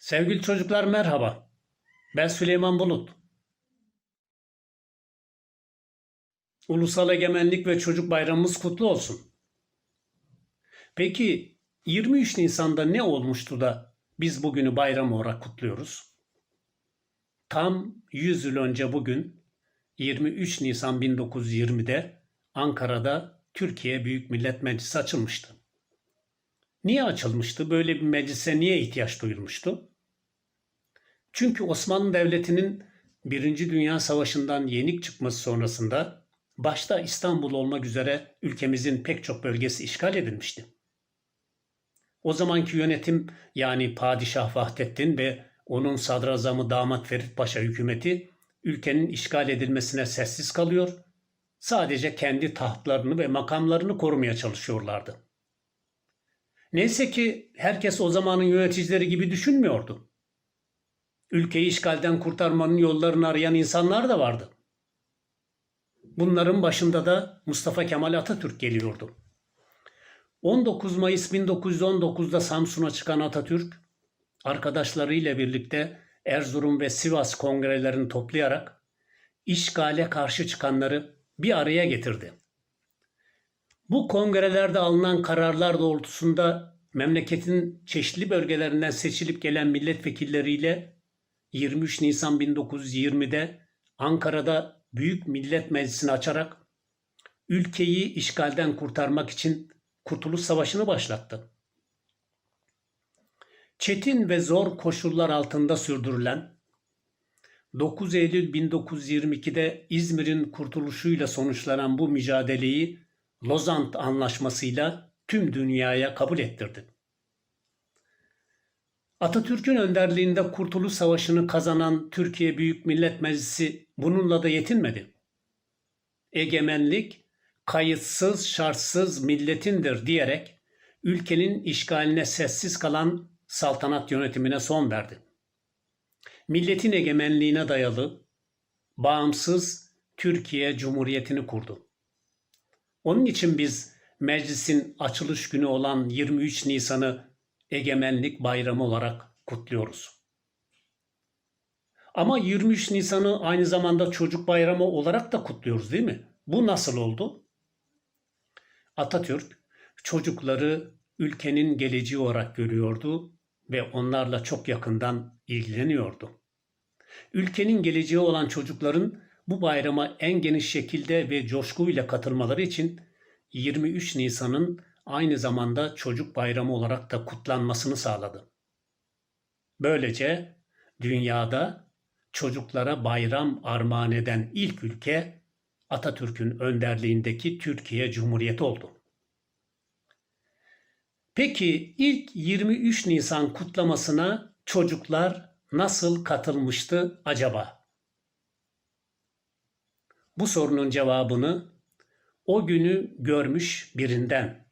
Sevgili çocuklar merhaba. Ben Süleyman Bulut. Ulusal Egemenlik ve Çocuk Bayramımız kutlu olsun. Peki 23 Nisan'da ne olmuştu da biz bugünü bayram olarak kutluyoruz? Tam 100 yıl önce bugün 23 Nisan 1920'de Ankara'da Türkiye Büyük Millet Meclisi açılmıştı. Niye açılmıştı? Böyle bir meclise niye ihtiyaç duyulmuştu? Çünkü Osmanlı Devleti'nin Birinci Dünya Savaşı'ndan yenik çıkması sonrasında başta İstanbul olmak üzere ülkemizin pek çok bölgesi işgal edilmişti. O zamanki yönetim yani Padişah Vahdettin ve onun sadrazamı Damat Ferit Paşa hükümeti ülkenin işgal edilmesine sessiz kalıyor, sadece kendi tahtlarını ve makamlarını korumaya çalışıyorlardı. Neyse ki herkes o zamanın yöneticileri gibi düşünmüyordu. Ülkeyi işgalden kurtarmanın yollarını arayan insanlar da vardı. Bunların başında da Mustafa Kemal Atatürk geliyordu. 19 Mayıs 1919'da Samsun'a çıkan Atatürk, arkadaşlarıyla birlikte Erzurum ve Sivas kongrelerini toplayarak işgale karşı çıkanları bir araya getirdi. Bu kongrelerde alınan kararlar doğrultusunda memleketin çeşitli bölgelerinden seçilip gelen milletvekilleriyle 23 Nisan 1920'de Ankara'da Büyük Millet Meclisi'ni açarak ülkeyi işgalden kurtarmak için Kurtuluş Savaşı'nı başlattı. Çetin ve zor koşullar altında sürdürülen 9 Eylül 1922'de İzmir'in kurtuluşuyla sonuçlanan bu mücadeleyi Lozant Anlaşması'yla tüm dünyaya kabul ettirdi. Atatürk'ün önderliğinde Kurtuluş Savaşı'nı kazanan Türkiye Büyük Millet Meclisi bununla da yetinmedi. Egemenlik kayıtsız şartsız milletindir diyerek ülkenin işgaline sessiz kalan saltanat yönetimine son verdi. Milletin egemenliğine dayalı bağımsız Türkiye Cumhuriyeti'ni kurdu. Onun için biz meclisin açılış günü olan 23 Nisan'ı Egemenlik Bayramı olarak kutluyoruz. Ama 23 Nisan'ı aynı zamanda Çocuk Bayramı olarak da kutluyoruz değil mi? Bu nasıl oldu? Atatürk çocukları ülkenin geleceği olarak görüyordu ve onlarla çok yakından ilgileniyordu. Ülkenin geleceği olan çocukların bu bayrama en geniş şekilde ve coşkuyla katılmaları için 23 Nisan'ın aynı zamanda çocuk bayramı olarak da kutlanmasını sağladı. Böylece dünyada çocuklara bayram armağan eden ilk ülke Atatürk'ün önderliğindeki Türkiye Cumhuriyeti oldu. Peki ilk 23 Nisan kutlamasına çocuklar nasıl katılmıştı acaba? Bu sorunun cevabını o günü görmüş birinden,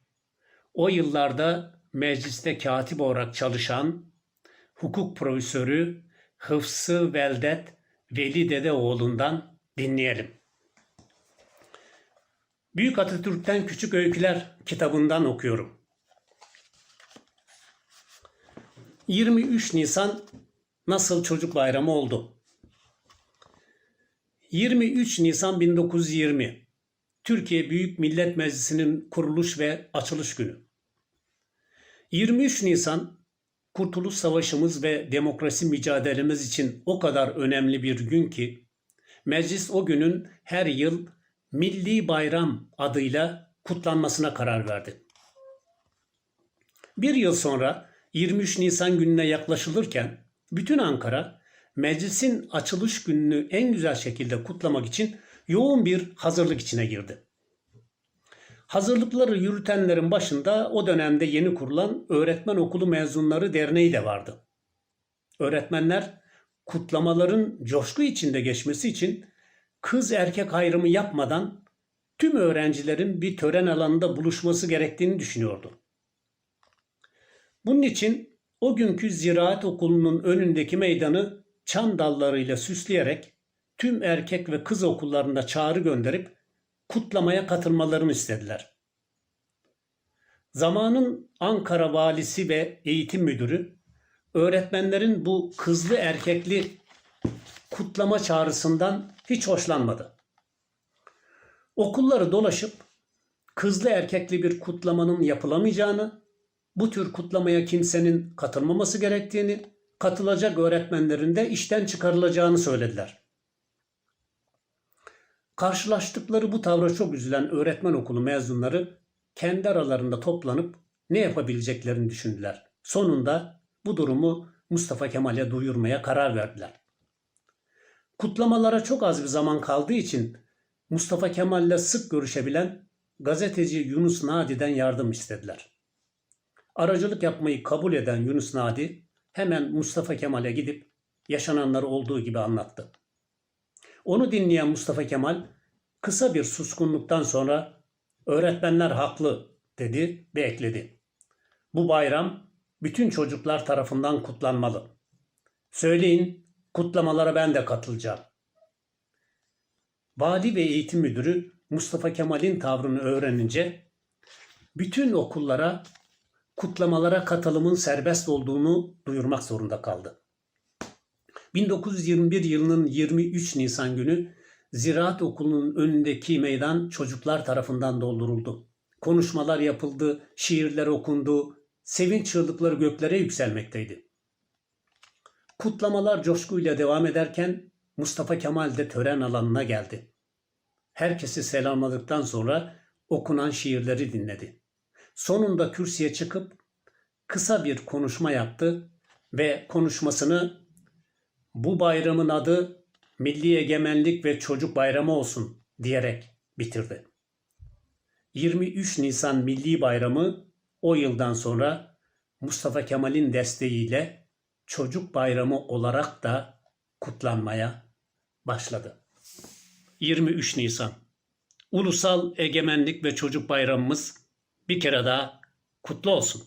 o yıllarda mecliste katip olarak çalışan hukuk profesörü Hıfsı Veldet Veli Dedeoğlu'ndan dinleyelim. Büyük Atatürk'ten Küçük Öyküler kitabından okuyorum. 23 Nisan nasıl çocuk bayramı oldu? 23 Nisan 1920 Türkiye Büyük Millet Meclisi'nin kuruluş ve açılış günü. 23 Nisan Kurtuluş Savaşımız ve demokrasi mücadelemiz için o kadar önemli bir gün ki meclis o günün her yıl Milli Bayram adıyla kutlanmasına karar verdi. Bir yıl sonra 23 Nisan gününe yaklaşılırken bütün Ankara meclisin açılış gününü en güzel şekilde kutlamak için yoğun bir hazırlık içine girdi. Hazırlıkları yürütenlerin başında o dönemde yeni kurulan Öğretmen Okulu Mezunları Derneği de vardı. Öğretmenler kutlamaların coşku içinde geçmesi için kız erkek ayrımı yapmadan tüm öğrencilerin bir tören alanında buluşması gerektiğini düşünüyordu. Bunun için o günkü ziraat okulunun önündeki meydanı çam dallarıyla süsleyerek tüm erkek ve kız okullarında çağrı gönderip kutlamaya katılmalarını istediler. Zamanın Ankara valisi ve eğitim müdürü öğretmenlerin bu kızlı erkekli kutlama çağrısından hiç hoşlanmadı. Okulları dolaşıp kızlı erkekli bir kutlamanın yapılamayacağını, bu tür kutlamaya kimsenin katılmaması gerektiğini, katılacak öğretmenlerin de işten çıkarılacağını söylediler. Karşılaştıkları bu tavra çok üzülen öğretmen okulu mezunları kendi aralarında toplanıp ne yapabileceklerini düşündüler. Sonunda bu durumu Mustafa Kemal'e duyurmaya karar verdiler. Kutlamalara çok az bir zaman kaldığı için Mustafa Kemal'le sık görüşebilen gazeteci Yunus Nadi'den yardım istediler. Aracılık yapmayı kabul eden Yunus Nadi hemen Mustafa Kemal'e gidip yaşananları olduğu gibi anlattı. Onu dinleyen Mustafa Kemal kısa bir suskunluktan sonra öğretmenler haklı dedi ve ekledi. Bu bayram bütün çocuklar tarafından kutlanmalı. Söyleyin kutlamalara ben de katılacağım. Vali ve eğitim müdürü Mustafa Kemal'in tavrını öğrenince bütün okullara kutlamalara katılımın serbest olduğunu duyurmak zorunda kaldı. 1921 yılının 23 Nisan günü Ziraat Okulu'nun önündeki meydan çocuklar tarafından dolduruldu. Konuşmalar yapıldı, şiirler okundu, sevinç çığlıkları göklere yükselmekteydi. Kutlamalar coşkuyla devam ederken Mustafa Kemal de tören alanına geldi. Herkesi selamladıktan sonra okunan şiirleri dinledi. Sonunda kürsüye çıkıp kısa bir konuşma yaptı ve konuşmasını bu bayramın adı Milli Egemenlik ve Çocuk Bayramı olsun diyerek bitirdi. 23 Nisan Milli Bayramı o yıldan sonra Mustafa Kemal'in desteğiyle Çocuk Bayramı olarak da kutlanmaya başladı. 23 Nisan Ulusal Egemenlik ve Çocuk Bayramımız bir kere daha kutlu olsun.